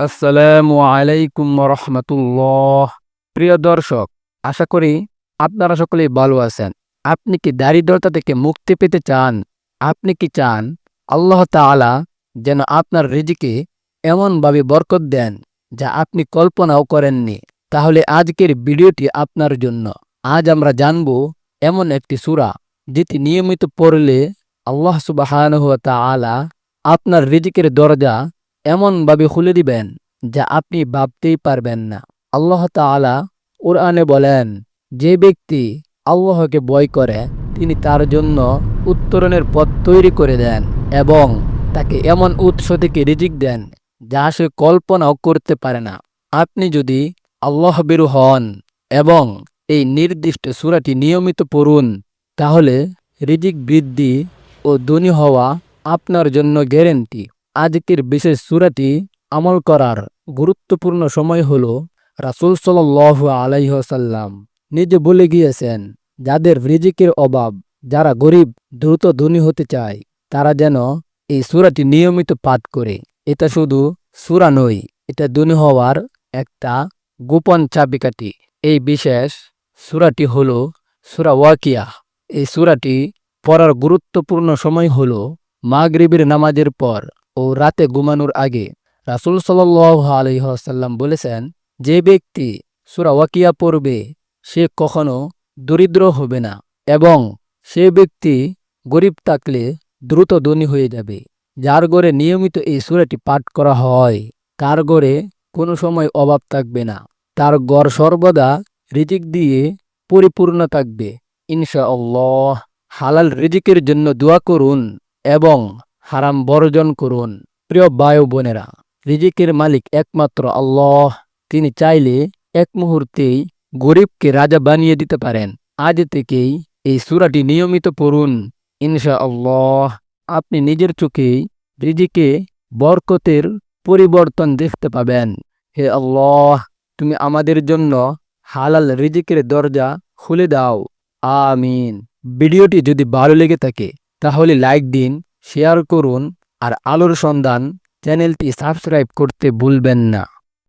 আসসালামু আলাইকুম রহমতুল্লাহ প্রিয় দর্শক, আশা করি আপনারা সকলেই ভালো আছেন। আপনি কি দারিদ্রতা থেকে মুক্তি পেতে চান? আপনি কি চান আল্লাহ তাআলা যেন আপনার রিজিকে এমনভাবে বরকত দেন যা আপনি কল্পনাও করেননি? তাহলে আজকের ভিডিওটি আপনার জন্য। আজ আমরা জানব এমন একটি সুরা যেটি নিয়মিত পড়লে আল্লাহ সুবাহানহ তাআলা আপনার রিজিকের দরজা এমনভাবে খুলে দিবেন যা আপনি ভাবতেই পারবেন না। আল্লাহ তাআলা কোরআনে বলেন, যে ব্যক্তি আল্লাহকে বয় করে, তিনি তার জন্য উত্তরণের পথ তৈরি করে দেন এবং তাকে এমন উৎস থেকে রিজিক দেন যা সে কল্পনাও করতে পারে না। আপনি যদি আল্লাহ বেরু হন এবং এই নির্দিষ্ট সূরাটি নিয়মিত পড়ুন, তাহলে রিজিক বৃদ্ধি ও ধনী হওয়া আপনার জন্য গ্যারেন্টি আজকের বিশেষ সুরাটি আমল করার গুরুত্বপূর্ণ সময় হল রাসূল সাল্লাল্লাহু আলাইহি ওয়াসাল্লাম নিজে বলে গিয়েছেন, যাদের রিজিকের অভাব, যারা গরিব, দ্রুত ধনী হতে চায়, তারা যেন এই সুরাটি নিয়মিত পাঠ করে। এটা শুধু সুরা নয়, এটা ধনী হওয়ার একটা গোপন চাবিকাঠি। এই বিশেষ সুরাটি হল সুরা ওয়াকিয়া। এই সুরাটি পড়ার গুরুত্বপূর্ণ সময় হল মাগরিবের নামাজের পর। ও রাতে ঘুমানোর আগে রাসূল সাল্লাল্লাহু আলাইহি ওয়াসাল্লাম বলেছেন, যে ব্যক্তি সূরা ওয়াকিয়া পড়বে, সে কখনো দরিদ্র হবে না এবং সে ব্যক্তি গরিব থাকলে দ্রুত ধনী হয়ে যাবে। যার ঘরে নিয়মিত এই সূরাটি পাঠ করা হয়, তার ঘরে কোনো সময় অভাব থাকবে না। তার ঘর সর্বদা রিজিক দিয়ে পরিপূর্ণ থাকবে। ইনশাআল্লাহ হালাল রিজিকের জন্য দোয়া করুন এবং হারাম বর্জন করুন। প্রিয় বায়ু বোনেরা, রিজিকের মালিক একমাত্র আল্লাহ। তিনি চাইলে এক মুহূর্তেই গরিবকে রাজা বানিয়ে দিতে পারেন। আজ থেকেই এই সূরাটি নিয়মিত পড়ুন ইনশা আল্লাহ আপনি নিজের চোখেই রিজিকে বরকতের পরিবর্তন দেখতে পাবেন। হে আল্লাহ, তুমি আমাদের জন্য হালাল রিজিকের দরজা খুলে দাও। আমিন। ভিডিওটি যদি ভালো লেগে থাকে, তাহলে লাইক দিন শেয়ার করুন আর আলোর সন্ধান চ্যানেলটি সাবস্ক্রাইব করতে ভুলবেন না।